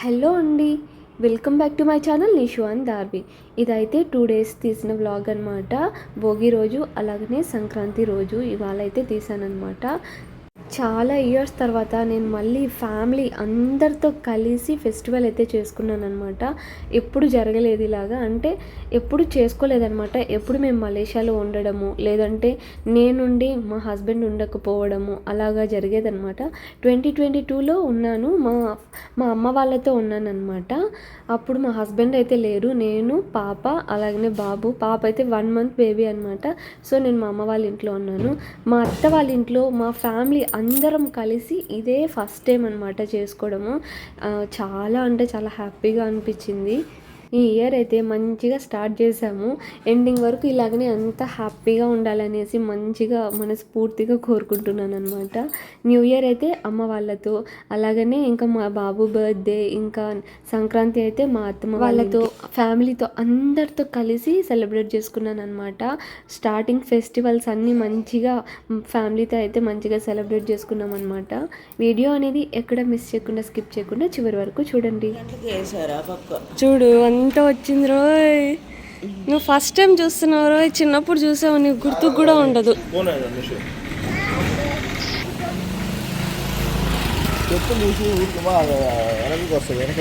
Hello అండి welcome back to my channel Nishu and Darbi ఇదైతే two days తీసిన vlog అనమాట భోగి రోజు అలాగనే సంక్రాంతి రోజు ఇవాళ అయితే తీసానమాట చాలా ఇయర్స్ తర్వాత నేను మళ్ళీ ఫ్యామిలీ అందరితో కలిసి ఫెస్టివల్ అయితే చేసుకున్నాను అనమాట ఎప్పుడు జరగలేదు ఇలాగా. అంటే ఎప్పుడు చేసుకోలేదనమాట ఎప్పుడు మేము మలేషియాలో ఉండడము లేదంటే నేనుండి మా హస్బెండ్ ఉండకపోవడము అలాగా జరిగేదనమాట ట్వంటీ ట్వంటీ టూలో ఉన్నాను. మా మా అమ్మ వాళ్ళతో ఉన్నానమాట అప్పుడు మా హస్బెండ్ అయితే లేరు. నేను పాప అలాగనే బాబు. పాప అయితే వన్ మంత్ బేబీ అనమాట సో నేను మా అమ్మ వాళ్ళ ఇంట్లో ఉన్నాను. మా అత్త వాళ్ళ ఇంట్లో మా ఫ్యామిలీ అందరం కలిసి ఇదే ఫస్ట్ టైం అనమాట చేసుకోవడము. చాలా అంటే చాలా హ్యాపీగా అనిపించింది. ఈ ఇయర్ అయితే మంచిగా స్టార్ట్ చేసాము ఎండింగ్ వరకు ఇలాగనే అంత హ్యాపీగా ఉండాలనేసి మంచిగా మనస్ఫూర్తిగా కోరుకుంటున్నాను అనమాట న్యూ ఇయర్ అయితే అమ్మ వాళ్ళతో అలాగనే ఇంకా మా బాబు బర్త్డే ఇంకా సంక్రాంతి అయితే మా అత్తమ్మ వాళ్ళతో ఫ్యామిలీతో అందరితో కలిసి సెలబ్రేట్ చేసుకున్నాను అనమాట స్టార్టింగ్ ఫెస్టివల్స్ అన్నీ మంచిగా ఫ్యామిలీతో అయితే మంచిగా సెలబ్రేట్ చేసుకున్నాం అనమాట వీడియో అనేది ఎక్కడ మిస్ చేయకుండా స్కిప్ చేయకుండా చివరి వరకు చూడండి. చూడు అంతా వచ్చింది రోయ్. నువ్వు ఫస్ట్ టైం చూస్తున్నావు రోయ్. చిన్నప్పుడు చూసావు నీకు గుర్తుకు కూడా ఉండదు.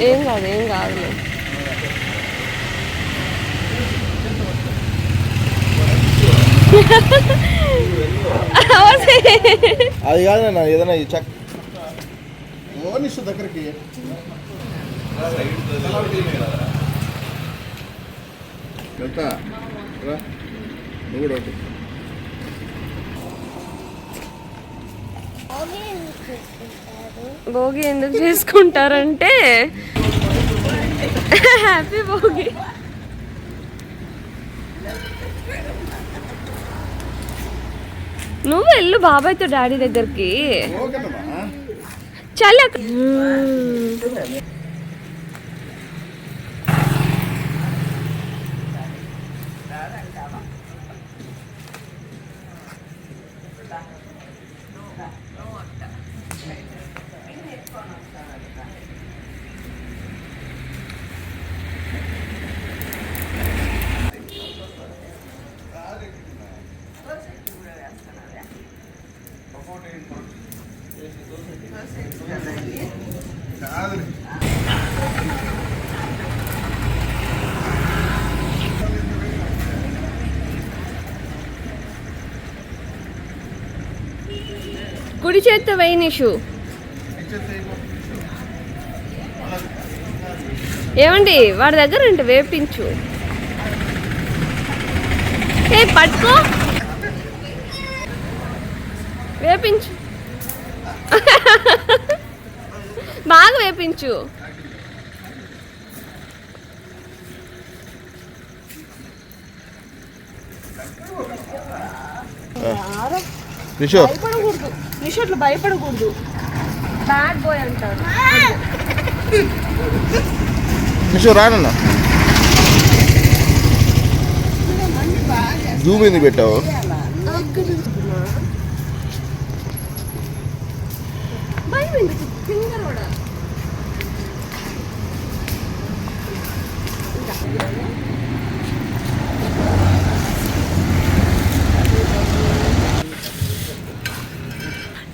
ఏం కాదు ఏం కాదు. అది కాదు నా ఏదైనా చక్. దగ్గరికి. వెళ్తా. నువ్వు కూడా ఒకటి భోగి ఎందుకు చేసుకుంటారంటే హ్యాపీ భోగి. నువ్వు వెళ్ళు బాబాయ్తో డాడీ దగ్గరికి. చల్ల కుడి చేత్తో వేయనిషు ఏమండి వాడి దగ్గర అంటే వేపించు. ఏ పట్టుకో. వేపించు. బాగా వేపించు. నిషో. భయపడకూడదు. నిషోట్లు భయపడకూడదు. బ్యాడ్ బాయ్ అంటారు నిషో రానన్న. జూమ్ ఎందుకు పెట్టావు? భయం ఎందుకు?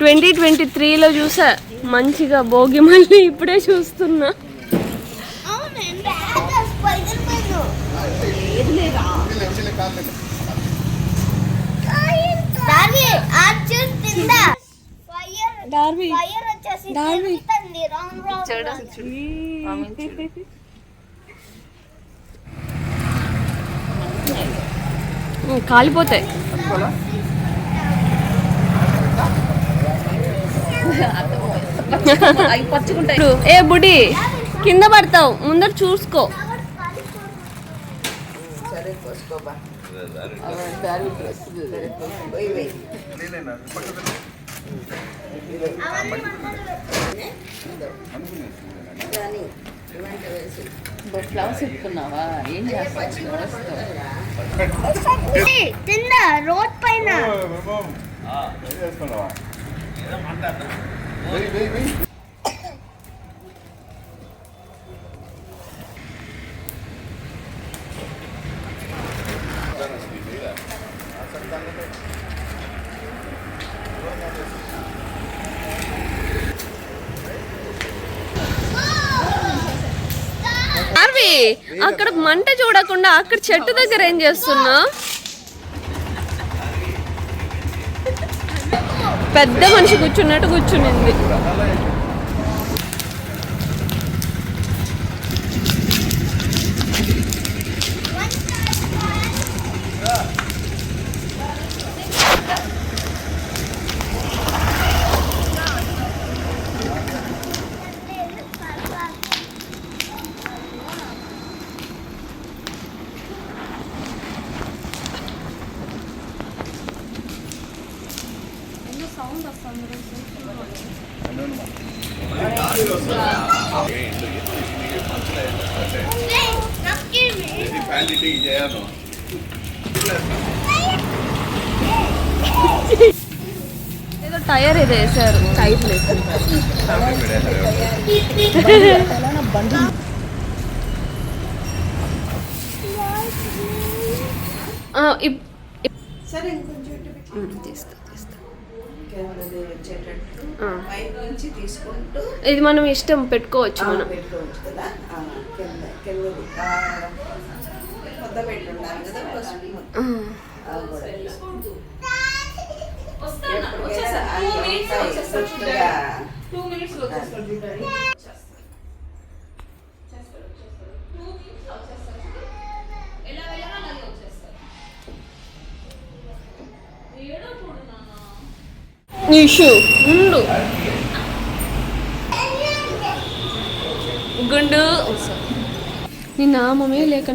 ట్వంటీ ట్వంటీ త్రీలో చూసా. మంచిగా భోగి మళ్ళీ ఇప్పుడే చూస్తున్నా. డార్వి డార్వి. కాలిపోతాయి. ఏ బుడి కింద పడతావు ముందర చూసుకో. ఫ్లవర్స్ ఏం చేస్తావు రోడ్ పైన. అక్కడ మంట చూడకుండా అక్కడ చెట్టు దగ్గర ఏం చేస్తున్నావు? పెద్ద మనిషి కూర్చున్నట్టు కూర్చునింది. ఏదో టైర్ ఏదో వేసారు టైర్ లేదు ఆ, ఇప్- ఇప్- సరే ఇంకొంచెం ఇటు పెట్టు. ఉమ్, తీస్తా తీస్తా. కెమెరాది వచ్చేటట్టు ఆ. పైప్ నుంచి తీసుకుంటూ ఇది మనం ఇష్టం పెట్టుకోవచ్చు మనం. పెట్టుకోవచ్చు కదా. కొత్త పసుపు కూడా. నిషు ఉండు. గుండు. నీ నామమే లేక